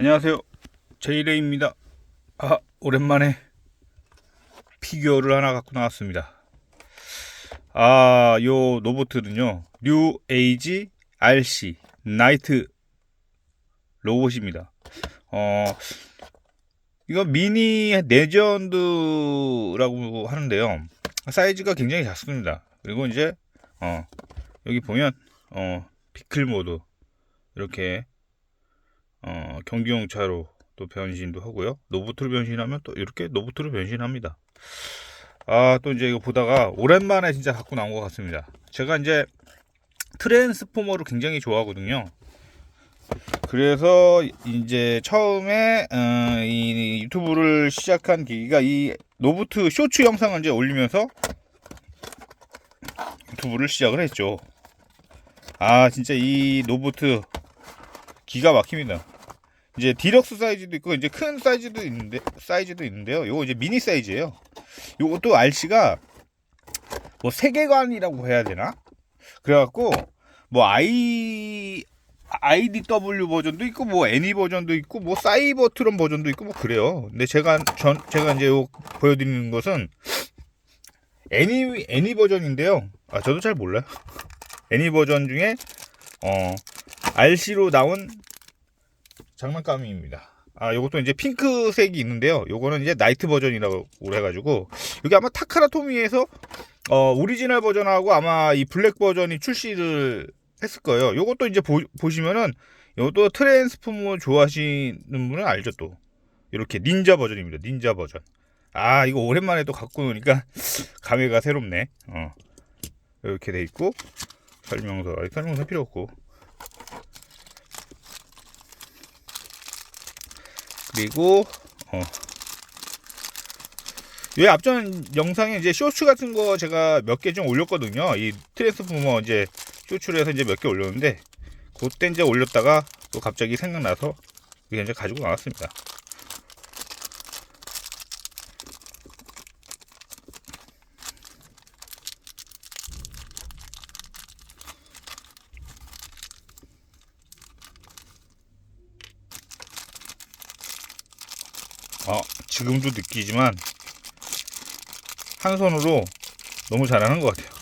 안녕하세요. 제이레입니다. 아, 오랜만에 피규어를 하나 갖고 나왔습니다. 아, 요 로보트는요. 뉴 에이지 RC 나이트 로봇입니다. 어, 이거 미니 레전드라고 하는데요. 사이즈가 굉장히 작습니다. 그리고 이제 어, 여기 보면 어, 피클 모드 이렇게 어, 경기용 차로 또 변신도 하고요. 로보트로 변신하면 또 이렇게 로보트로 변신합니다. 아, 또 이제 이거 보다가 오랜만에 진짜 갖고 나온 것 같습니다. 제가 이제 트랜스포머를 굉장히 좋아하거든요. 그래서 이제 처음에 어, 이 유튜브를 시작한 계기가 이 로보트 쇼츠 영상을 이제 올리면서 유튜브를 시작을 했죠. 아, 진짜 이 로보트 기가 막힙니다. 이제 디럭스 사이즈도 있고 이제 큰 사이즈도 있는데 사이즈도 있는데요. 요거 이제 미니 사이즈예요. 요것도 RC가 뭐 세계관이라고 해야 되나? 그래갖고 뭐 I IDW 버전도 있고 뭐 애니 버전도 있고 뭐 사이버트론 버전도 있고 뭐 그래요. 근데 제가 전 제가 이제 요 보여드리는 것은 애니 애니 버전인데요. 아 저도 잘 몰라요. 애니 버전 중에 어 RC로 나온 장난감입니다. 아, 요것도 이제 핑크색이 있는데요. 요거는 이제 나이트 버전이라고 해가지고, 여기 아마 타카라토미에서, 어, 오리지널 버전하고 아마 이 블랙 버전이 출시를 했을 거예요. 요것도 이제 보, 보시면은, 요것도 트랜스포머 좋아하시는 분은 알죠, 또. 이렇게 닌자 버전입니다. 닌자 버전. 아, 이거 오랜만에 또 갖고 노니까 감회가 새롭네. 어. 이렇게 돼 있고, 설명서, 아니, 설명서 필요 없고, 그리고 어. 이 앞전 영상에 이제 쇼츠 같은 거 제가 몇 개 좀 올렸거든요. 이 트랜스포머 이제 쇼츠를 해서 이제 몇 개 올렸는데 그때 이제 올렸다가 또 갑자기 생각나서 이게 이제 가지고 나왔습니다. 어, 지금도 느끼지만 한 손으로 너무 잘하는 것 같아요.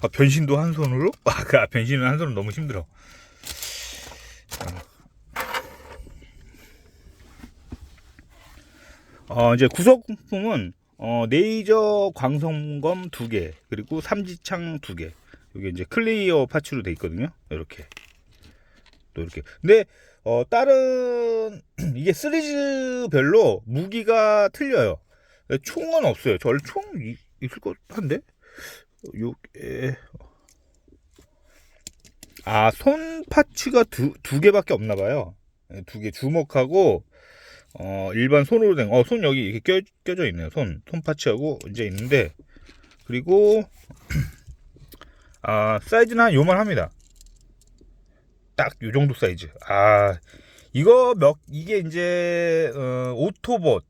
아, 변신도 한 손으로? 아, 그 변신은 한 손으로 너무 힘들어. 어, 이제 구성품은 어, 레이저 광선검 두 개, 그리고 삼지창 두 개. 이게 이제 클리어 파츠로 돼 있거든요. 이렇게. 또 이렇게. 근데 어, 다른 이게 시리즈별로 무기가 틀려요. 총은 없어요. 저총 이- 있을 것 한데. 요게 아, 손 파츠가 두, 두 개밖에 없나 봐요. 예, 두개 주먹하고 어, 일반 손으로 된 어, 손 여기 이렇게 껴, 껴져 있네요. 손, 손 파츠하고 이제 있는데 그리고 아, 사이즈는 한 요만 합니다. 딱 요 정도 사이즈. 아, 이거 몇 이게 이제 어, 오토봇.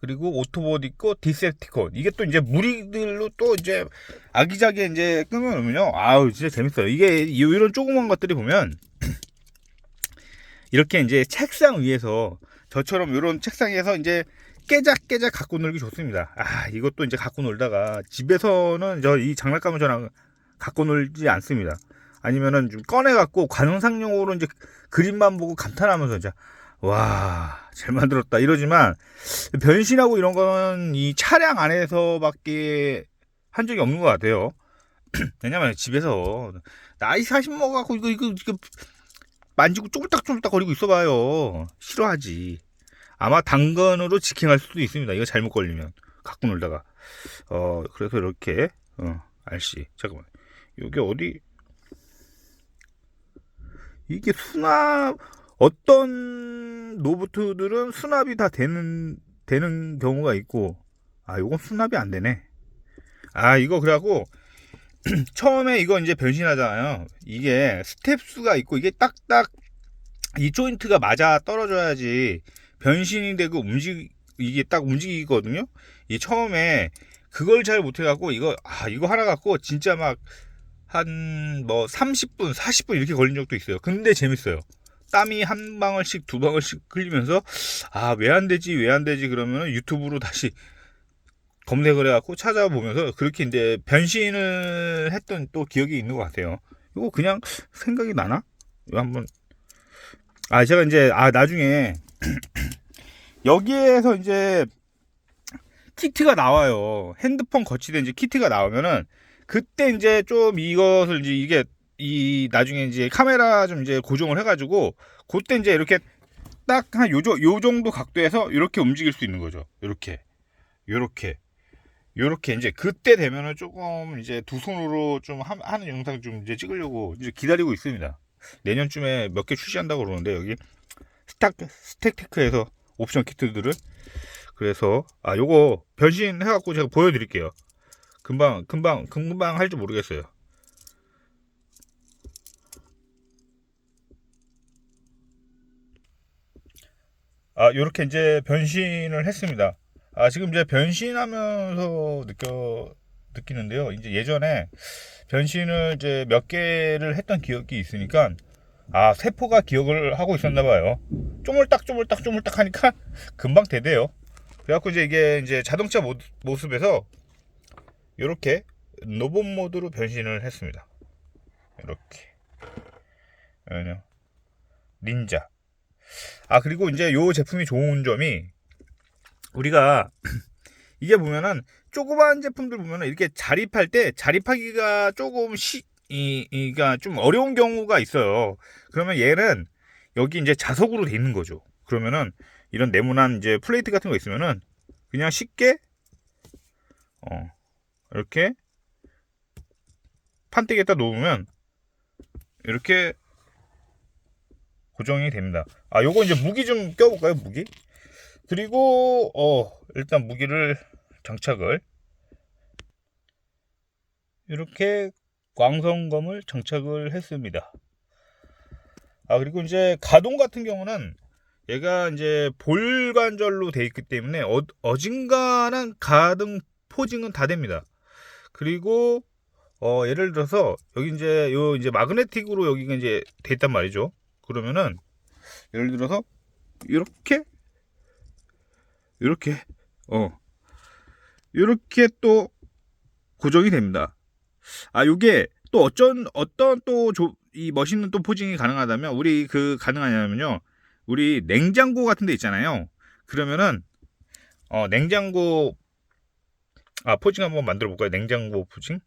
그리고 오토봇 있고 디셉티콘 이게 또 이제 무리들로 또 이제 아기자기 이제 끊어놓으면요. 아우 진짜 재밌어요. 이게 이- 이런 조그만 것들이 보면 이렇게 이제 책상 위에서 저처럼 이런 책상 위에서 이제 깨작깨작 갖고 놀기 좋습니다. 아 이것도 이제 갖고 놀다가 집에서는 저 이 장난감을 저는 갖고 놀지 않습니다 아니면은 좀 꺼내 갖고 관상용으로 이제 그림만 보고 감탄하면서 이제 와, 잘 만들었다 이러지만 변신하고 이런 거는 이 차량 안에서밖에 한 적이 없는 것 같아요. 왜냐면 집에서 나이 40 먹어갖고 이거 이거 이거 만지고 쪼물딱쪼물딱 거리고 있어봐요. 싫어하지. 아마 당근으로 직행할 수도 있습니다. 이거 잘못 걸리면 갖고 놀다가 어 그래서 이렇게 어 RC 잠깐만 여기 어디 이게 수납 어떤 로보트들은 수납이 다 되는 되는 경우가 있고 아 요건 수납이 안 되네. 아 이거 그래갖고 처음에 이거 이제 변신하잖아요. 이게 스텝 수가 있고 이게 딱딱 이 조인트가 맞아 떨어져야지 변신이 되고 움직 이게 딱 움직이거든요. 이 처음에 그걸 잘 못해갖고 이거 아 이거 하나 갖고 진짜 막 한 뭐 30분 40분 이렇게 걸린 적도 있어요 근데 재밌어요 땀이 한 방울씩 두 방울씩 흘리면서 아 왜 안 되지 왜 안 되지 그러면 유튜브로 다시 검색을 해갖고 찾아보면서 그렇게 이제 변신을 했던 또 기억이 있는 것 같아요. 이거 그냥 생각이 나나? 이거 한번 아 제가 이제 아 나중에 여기에서 이제 키트가 나와요. 핸드폰 거치된 이제 키트가 나오면은 그때 이제 좀 이것을 이제 이게 이 나중에 이제 카메라 좀 이제 고정을 해가지고 그때 이제 이렇게 딱 한 요조 요 정도 각도에서 이렇게 움직일 수 있는 거죠. 이렇게 요렇게 요렇게 이제 그때 되면은 조금 이제 두 손으로 좀 하- 하는 영상 좀 이제 찍으려고 이제 기다리고 있습니다. 내년쯤에 몇 개 출시한다고 그러는데 여기 스탁 스택테크에서 옵션 키트들을 그래서 아 요거 변신 해갖고 제가 보여드릴게요. 금방 금방 금방 할 줄 모르겠어요. 아 요렇게 이제 변신을 했습니다. 아 지금 이제 변신하면서 느껴 느끼는데요. 이제 예전에 변신을 이제 몇 개를 했던 기억이 있으니까 아 세포가 기억을 하고 있었나 봐요. 쪼물딱 쪼물딱 쪼물딱 하니까 금방 되대요. 그래갖고 이제 이게 이제 자동차 모, 모습에서 이렇게 로봇 모드로 변신을 했습니다. 이렇게 아니요 닌자. 아 그리고 이제 요 제품이 좋은 점이 우리가 이게 보면은 조그만 제품들 보면은 이렇게 자립할 때 자립하기가 조금 시, 이, 이가 좀 어려운 경우가 있어요. 그러면 얘는 여기 이제 자석으로 돼 있는 거죠. 그러면은 이런 네모난 이제 플레이트 같은 거 있으면은 그냥 쉽게 어 이렇게 판때기에다 놓으면 이렇게 고정이 됩니다. 아 요거 이제 무기 좀 껴볼까요 무기? 그리고 어 일단 무기를 장착을 이렇게 광선검을 장착을 했습니다. 아 그리고 이제 가동 같은 경우는 얘가 이제 볼관절로 돼 있기 때문에 어, 어진간한 가등 포징은 다 됩니다. 그리고 어 예를 들어서 여기 이제 요 이제 마그네틱으로 여기가 이제 돼 있단 말이죠. 그러면은 예를 들어서 이렇게 이렇게 어 이렇게 또 고정이 됩니다. 아 요게 또 어쩐 어떤 또 이 멋있는 또 포징이 가능하다면 우리 그 가능하냐면요. 우리 냉장고 같은 데 있잖아요. 그러면은 어 냉장고 아 포징 한번 만들어 볼까요? 냉장고 포징.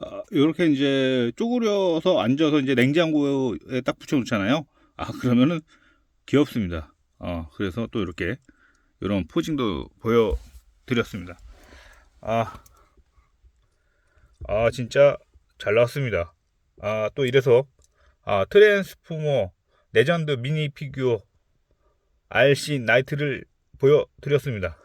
아, 이렇게 이제 쪼그려서 앉아서 이제 냉장고에 딱 붙여 놓잖아요. 아 그러면은 귀엽습니다. 어 그래서 또 이렇게 이런 포징도 보여 드렸습니다. 아, 아 진짜 잘 나왔습니다. 아 또 이래서 아 트랜스포머 레전드 미니 피규어 RC 나이트를 보여 드렸습니다.